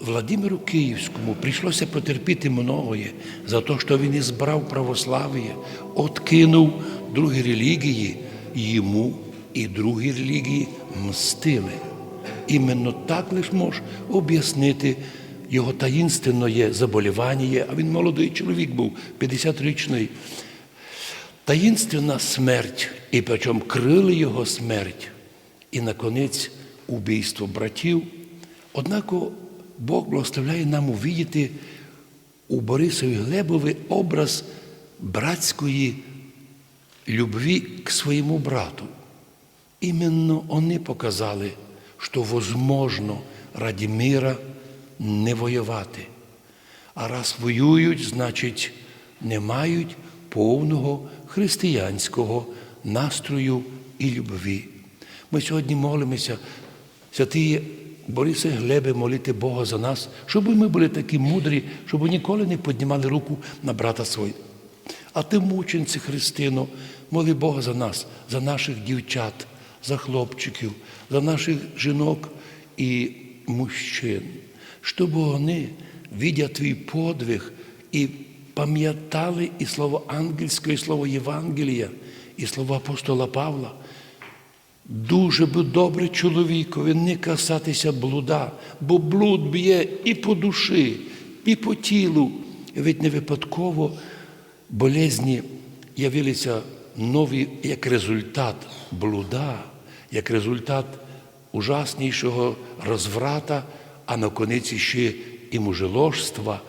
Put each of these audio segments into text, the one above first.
Владимиру Київському прийшлося потерпіти многое за те, що він ізбрав православ'я, откинув другі релігії, йому і другі релігії мстили. Іменно так лиш мож об'яснити його таїнственне заболівання, а він молодий чоловік був, 50-річний. Таїнственна смерть, і причому крили його смерть, і наконець убійство братів. Однако Бог благословляє нам увидіти у Борисові Глебові образ братської любві к своєму брату. Іменно вони показали, що возможно раді мира не воювати. А раз воюють, значить, не мають повного християнського настрою і любві. Ми сьогодні молимося, святий Борисе Глебе, молити Бога за нас, щоб ми були такі мудрі, щоб ніколи не піднімали руку на брата свого. А ти, мученці Христино, моли Бога за нас, за наших дівчат, за хлопчиків, за наших жінок і мужчин, щоб вони, видя твій подвиг, і пам'ятали і слово ангельське, і слово Євангелія, і слово апостола Павла. Дуже би добре чоловікові не касатися блуда, бо блуд б'є і по душі, і по тілу. І Ведь не випадково болезні явилися нові як результат блуда, як результат ужаснішого розврата, а на конець ще і мужеложства.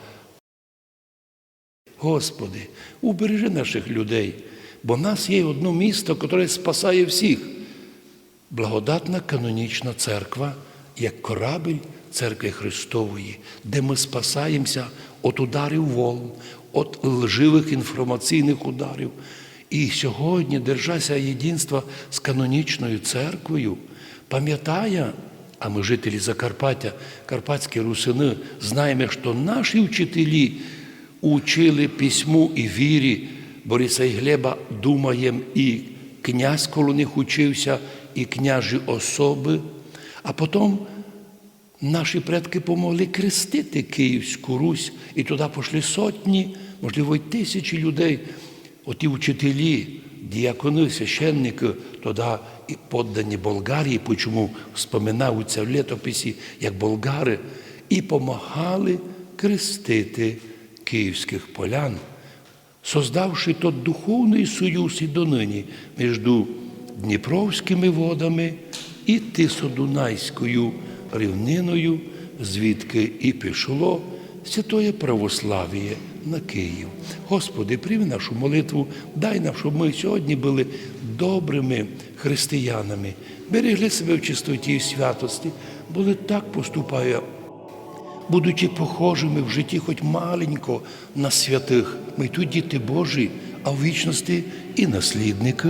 Господи, убережи наших людей, бо в нас є одне місто, яке спасає всіх. Благодатна канонічна церква, як корабель церкви Христової, де ми спасаємося від ударів волн, від лживих інформаційних ударів. І сьогодні, держася єдинства з канонічною церквою, пам'ятає, а ми жителі Закарпаття, Карпатські русини, знаємо, що наші вчителі учили письму і вірі Бориса і Глеба, думаєм, і князь коло них учився, і княжі особи, а потім наші предки помогли крестити Київську Русь, і туди пішли сотні, можливо, й тисячі людей. Оті вчителі, діакони, священники, тоді і поддані Болгарії, почому вспоминаються в літописі як болгари, і помагали крестити київських полян, создавши тот духовний союз і донині між Дніпровськими водами і Тисодунайською рівниною, звідки і пішло святоє православ'я на Київ. Господи, прийми нашу молитву, дай нам, щоб ми сьогодні були добрими християнами, берегли себе в чистоті і святості, були так поступає, будучи похожими в житті, хоч маленько на святих. Ми тут діти Божі, а в вічності і наслідники